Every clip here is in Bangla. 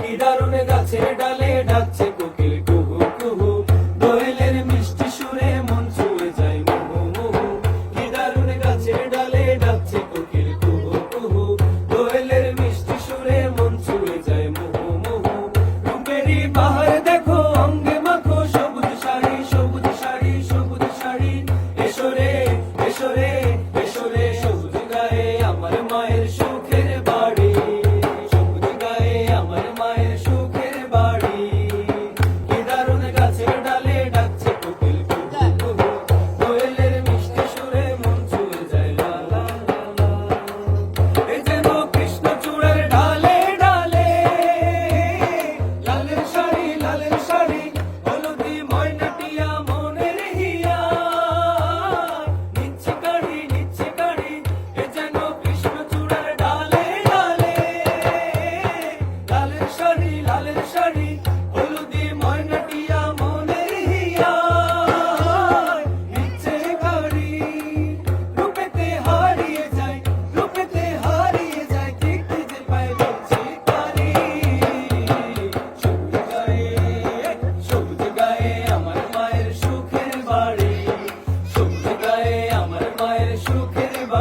কি দারুণ গাছে ডালে ডাকছে কোকিল কুহু কুহু। দোয়েলের মিষ্টি সুরে মন ছুঁয়ে যায় মুহু মুহু। কি দারুণ গাছে ডালে ডাকছে কোকিল কুহু কুহু। দোয়েলের মিষ্টি সুরে মন ছুঁয়ে যায় মুহু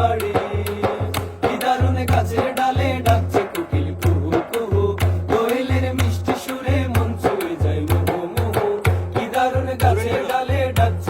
বাড়ি। কি দারুণ ডাকছে কোকিল মিষ্টি সুরে মন ছুঁয়ে যায় মোহ মোহ। কি দারুণ গাছের ডালে ডাকছে